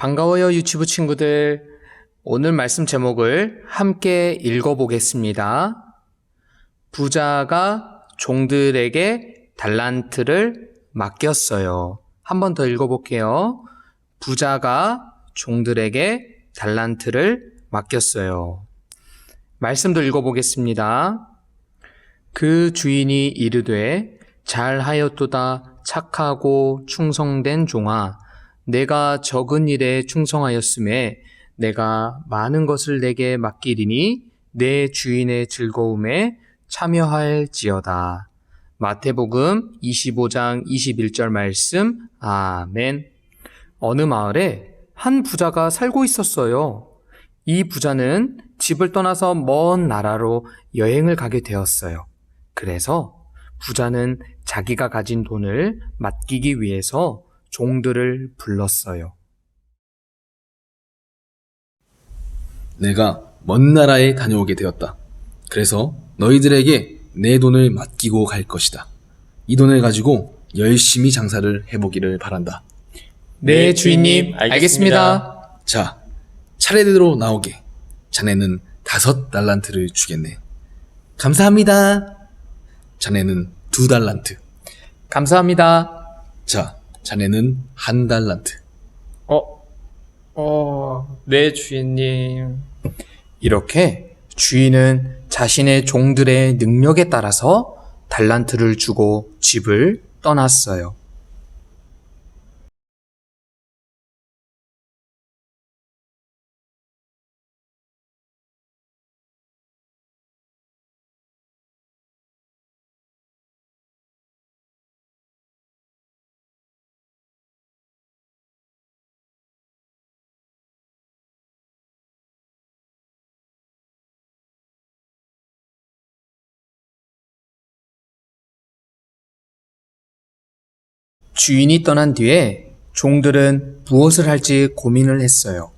반가워요 유튜브 친구들. 오늘 말씀 제목을 함께 읽어보겠습니다. 부자가 종들에게 달란트를 맡겼어요. 한 번 더 읽어볼게요. 부자가 종들에게 달란트를 맡겼어요. 말씀도 읽어보겠습니다. 그 주인이 이르되 잘하였도다 착하고 충성된 종아 내가 적은 일에 충성하였음에 내가 많은 것을 내게 맡기리니 내 주인의 즐거움에 참여할지어다. 마태복음 25장 21절 말씀 아멘. 어느 마을에 한 부자가 살고 있었어요. 이 부자는 집을 떠나서 먼 나라로 여행을 가게 되었어요. 그래서 부자는 자기가 가진 돈을 맡기기 위해서 종들을 불렀어요. 내가 먼 나라에 다녀오게 되었다. 그래서 너희들에게 내 돈을 맡기고 갈 것이다. 이 돈을 가지고 열심히 장사를 해보기를 바란다. 네, 주인님, 알겠습니다. 자, 차례대로 나오게. 자네는 다섯 달란트를 주겠네. 감사합니다. 자네는 두 달란트. 감사합니다. 자, 자네는 한 달란트. 어, 어, 네, 주인님. 이렇게 주인은 자신의 종들의 능력에 따라서 달란트를 주고 집을 떠났어요. 주인이 떠난 뒤에 종들은 무엇을 할지 고민을 했어요.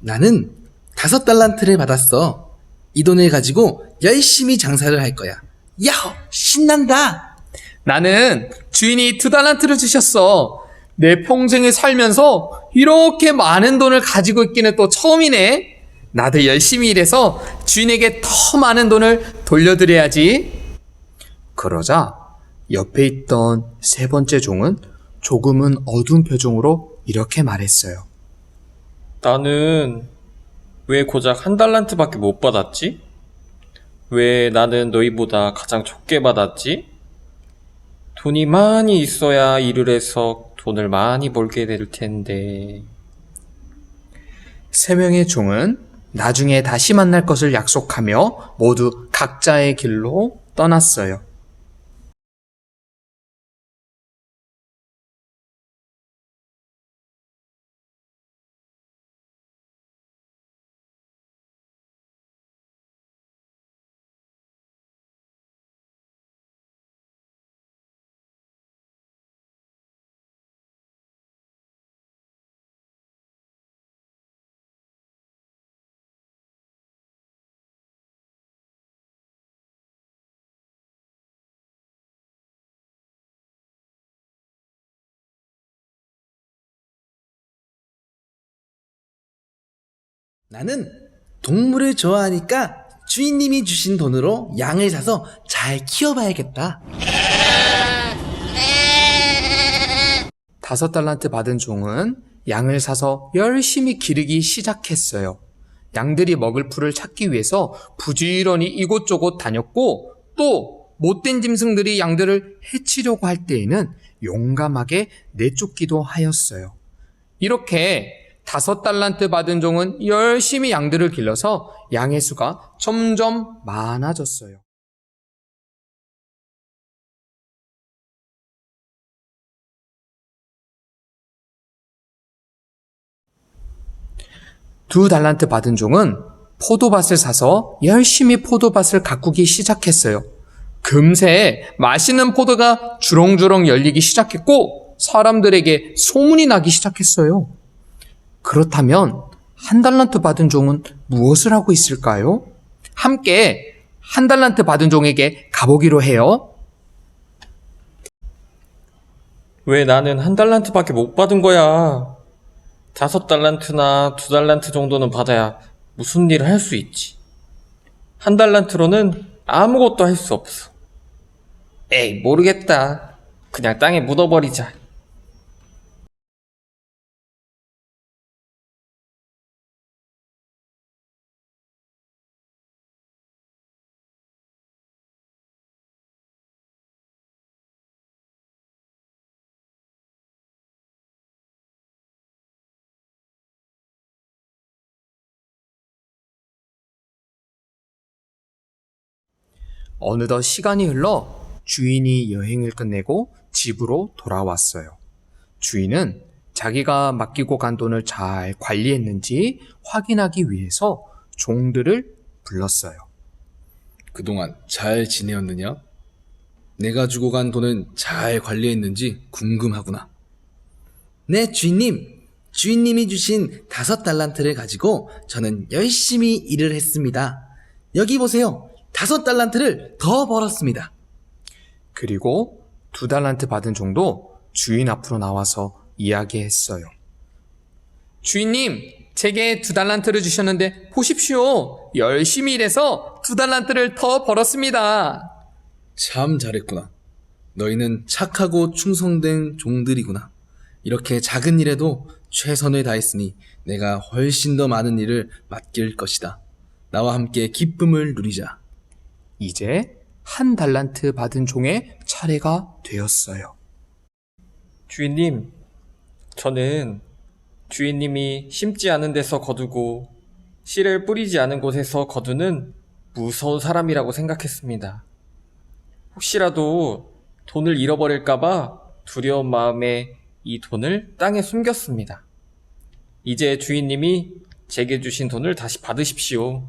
나는 다섯 달란트를 받았어. 이 돈을 가지고 열심히 장사를 할 거야. 야호! 신난다! 나는 주인이 두 달란트를 주셨어. 내 평생에 살면서 이렇게 많은 돈을 가지고 있기는 또 처음이네. 나도 열심히 일해서 주인에게 더 많은 돈을 돌려드려야지. 그러자 옆에 있던 세 번째 종은 조금은 어두운 표정으로 이렇게 말했어요. 나는 왜 고작 한 달란트밖에 못 받았지? 왜 나는 너희보다 가장 적게 받았지? 돈이 많이 있어야 일을 해서 돈을 많이 벌게 될 텐데. 세 명의 종은 나중에 다시 만날 것을 약속하며 모두 각자의 길로 떠났어요. 나는 동물을 좋아하니까 주인님이 주신 돈으로 양을 사서 잘 키워봐야겠다. 다섯 달란트 받은 종은 양을 사서 열심히 기르기 시작했어요. 양들이 먹을 풀을 찾기 위해서 부지런히 이곳저곳 다녔고 또 못된 짐승들이 양들을 해치려고 할 때에는 용감하게 내쫓기도 하였어요. 이렇게 다섯 달란트 받은 종은 열심히 양들을 길러서 양의 수가 점점 많아졌어요. 두 달란트 받은 종은 포도밭을 사서 열심히 포도밭을 가꾸기 시작했어요. 금세 맛있는 포도가 주렁주렁 열리기 시작했고 사람들에게 소문이 나기 시작했어요. 그렇다면 한 달란트 받은 종은 무엇을 하고 있을까요? 함께 한 달란트 받은 종에게 가보기로 해요. 왜 나는 한 달란트밖에 못 받은 거야? 다섯 달란트나 두 달란트 정도는 받아야 무슨 일을 할 수 있지. 한 달란트로는 아무것도 할 수 없어. 에이, 모르겠다. 그냥 땅에 묻어버리자. 어느덧 시간이 흘러 주인이 여행을 끝내고 집으로 돌아왔어요. 주인은 자기가 맡기고 간 돈을 잘 관리했는지 확인하기 위해서 종들을 불렀어요. 그동안 잘 지내었느냐? 내가 주고 간 돈은 잘 관리했는지 궁금하구나. 네, 주인님. 주인님이 주신 다섯 달란트를 가지고 저는 열심히 일을 했습니다. 여기 보세요. 다섯 달란트를 더 벌었습니다. 그리고 두 달란트 받은 종도 주인 앞으로 나와서 이야기했어요. 주인님, 제게 두 달란트를 주셨는데 보십시오. 열심히 일해서 두 달란트를 더 벌었습니다. 참 잘했구나. 너희는 착하고 충성된 종들이구나. 이렇게 작은 일에도 최선을 다했으니 내가 훨씬 더 많은 일을 맡길 것이다. 나와 함께 기쁨을 누리자. 이제 한 달란트 받은 종의 차례가 되었어요. 주인님, 저는 주인님이 심지 않은 데서 거두고 씨를 뿌리지 않은 곳에서 거두는 무서운 사람이라고 생각했습니다. 혹시라도 돈을 잃어버릴까봐 두려운 마음에 이 돈을 땅에 숨겼습니다. 이제 주인님이 제게 주신 돈을 다시 받으십시오.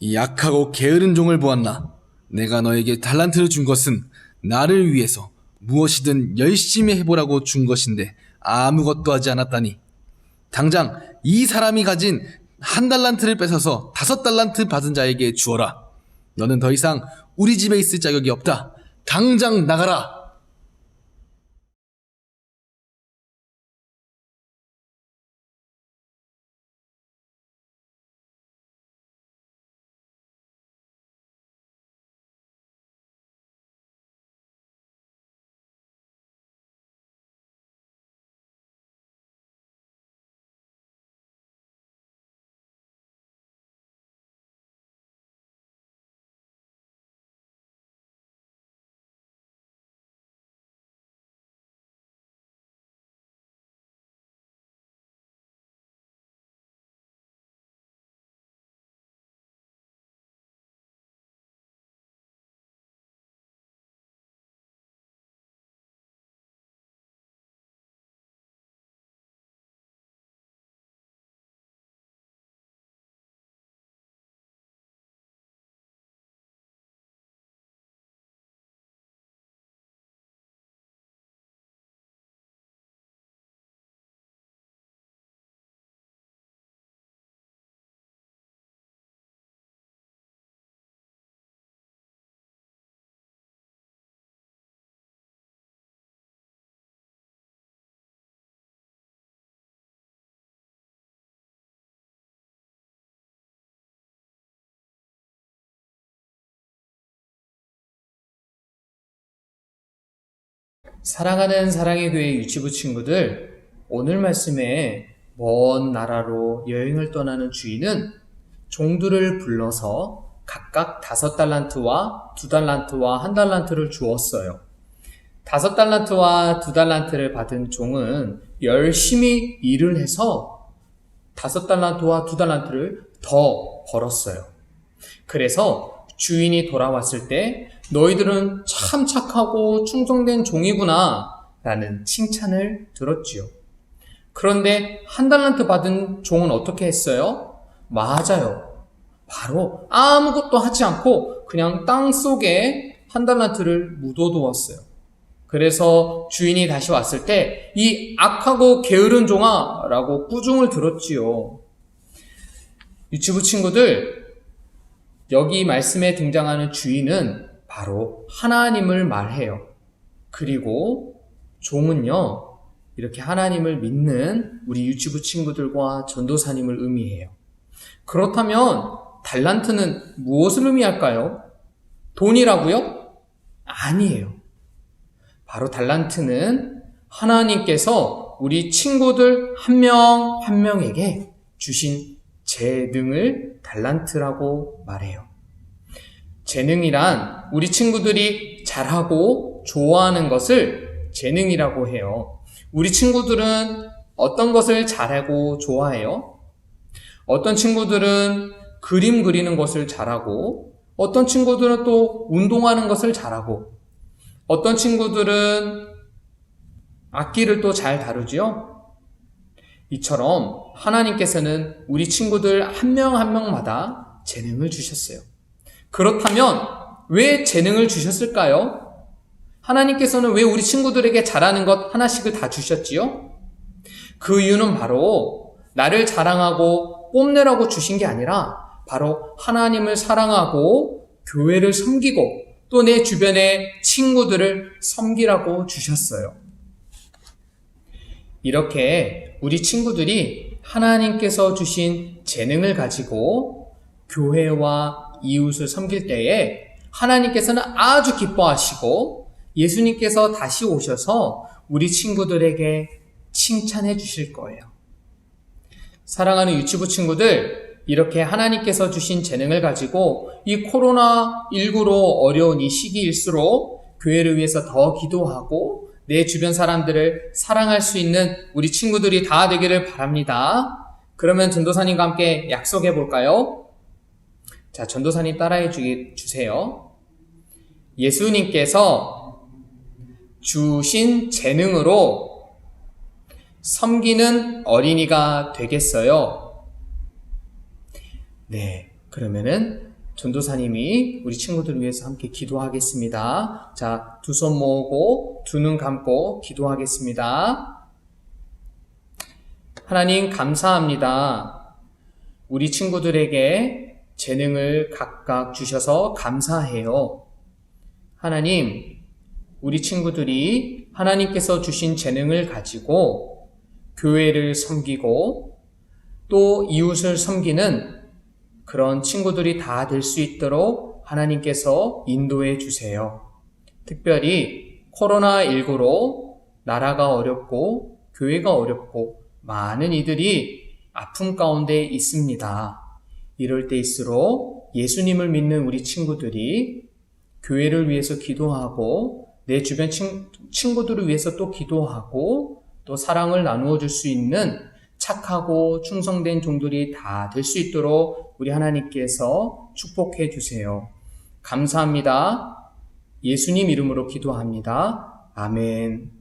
이 약하고 게으른 종을 보았나? 내가 너에게 달란트를 준 것은 나를 위해서 무엇이든 열심히 해보라고 준 것인데 아무것도 하지 않았다니. 당장 이 사람이 가진 한 달란트를 뺏어서 다섯 달란트 받은 자에게 주어라. 너는 더 이상 우리 집에 있을 자격이 없다. 당장 나가라. 사랑하는 사랑의 교회 유치부 친구들, 오늘 말씀에 먼 나라로 여행을 떠나는 주인은 종들을 불러서 각각 다섯 달란트와 두 달란트와 한 달란트를 주었어요. 다섯 달란트와 두 달란트를 받은 종은 열심히 일을 해서 다섯 달란트와 두 달란트를 더 벌었어요. 그래서 주인이 돌아왔을 때 너희들은 참 착하고 충성된 종이구나 라는 칭찬을 들었지요. 그런데 한 달란트 받은 종은 어떻게 했어요? 맞아요. 바로 아무것도 하지 않고 그냥 땅 속에 한 달란트를 묻어두었어요. 그래서 주인이 다시 왔을 때 이 악하고 게으른 종아 라고 꾸중을 들었지요. 유치부 친구들, 여기 말씀에 등장하는 주인은 바로 하나님을 말해요. 그리고 종은요, 이렇게 하나님을 믿는 우리 유치부 친구들과 전도사님을 의미해요. 그렇다면 달란트는 무엇을 의미할까요? 돈이라고요? 아니에요. 바로 달란트는 하나님께서 우리 친구들 한 명한 명에게 주신 재능을 달란트라고 말해요. 재능이란 우리 친구들이 잘하고 좋아하는 것을 재능이라고 해요. 우리 친구들은 어떤 것을 잘하고 좋아해요? 어떤 친구들은 그림 그리는 것을 잘하고, 어떤 친구들은 또 운동하는 것을 잘하고, 어떤 친구들은 악기를 또 잘 다루지요? 이처럼 하나님께서는 우리 친구들 한 명한 명마다 재능을 주셨어요. 그렇다면 왜 재능을 주셨을까요? 하나님께서는 왜 우리 친구들에게 잘하는 것 하나씩을 다 주셨지요? 그 이유는 바로 나를 자랑하고 뽐내라고 주신 게 아니라 바로 하나님을 사랑하고 교회를 섬기고 또 내 주변의 친구들을 섬기라고 주셨어요. 이렇게 우리 친구들이 하나님께서 주신 재능을 가지고 교회와 이웃을 섬길 때에 하나님께서는 아주 기뻐하시고 예수님께서 다시 오셔서 우리 친구들에게 칭찬해 주실 거예요. 사랑하는 유치부 친구들, 이렇게 하나님께서 주신 재능을 가지고 이 코로나19로 어려운 이 시기일수록 교회를 위해서 더 기도하고 내 주변 사람들을 사랑할 수 있는 우리 친구들이 다 되기를 바랍니다. 그러면 전도사님과 함께 약속해 볼까요? 자, 전도사님 따라해 주, 주세요. 예수님께서 주신 재능으로 섬기는 어린이가 되겠어요. 네, 그러면은 전도사님이 우리 친구들 위해서 함께 기도하겠습니다. 자, 두 손 모으고 두 눈 감고 기도하겠습니다. 하나님 감사합니다. 우리 친구들에게 재능을 각각 주셔서 감사해요. 하나님, 우리 친구들이 하나님께서 주신 재능을 가지고 교회를 섬기고 또 이웃을 섬기는 그런 친구들이 다 될 수 있도록 하나님께서 인도해 주세요. 특별히 코로나19로 나라가 어렵고 교회가 어렵고 많은 이들이 아픔 가운데 있습니다. 이럴 때일수록 예수님을 믿는 우리 친구들이 교회를 위해서 기도하고 내 주변 친, 친구들을 위해서 또 기도하고 또 사랑을 나누어 줄 수 있는 착하고 충성된 종들이 다 될 수 있도록 우리 하나님께서 축복해 주세요. 감사합니다. 예수님 이름으로 기도합니다. 아멘.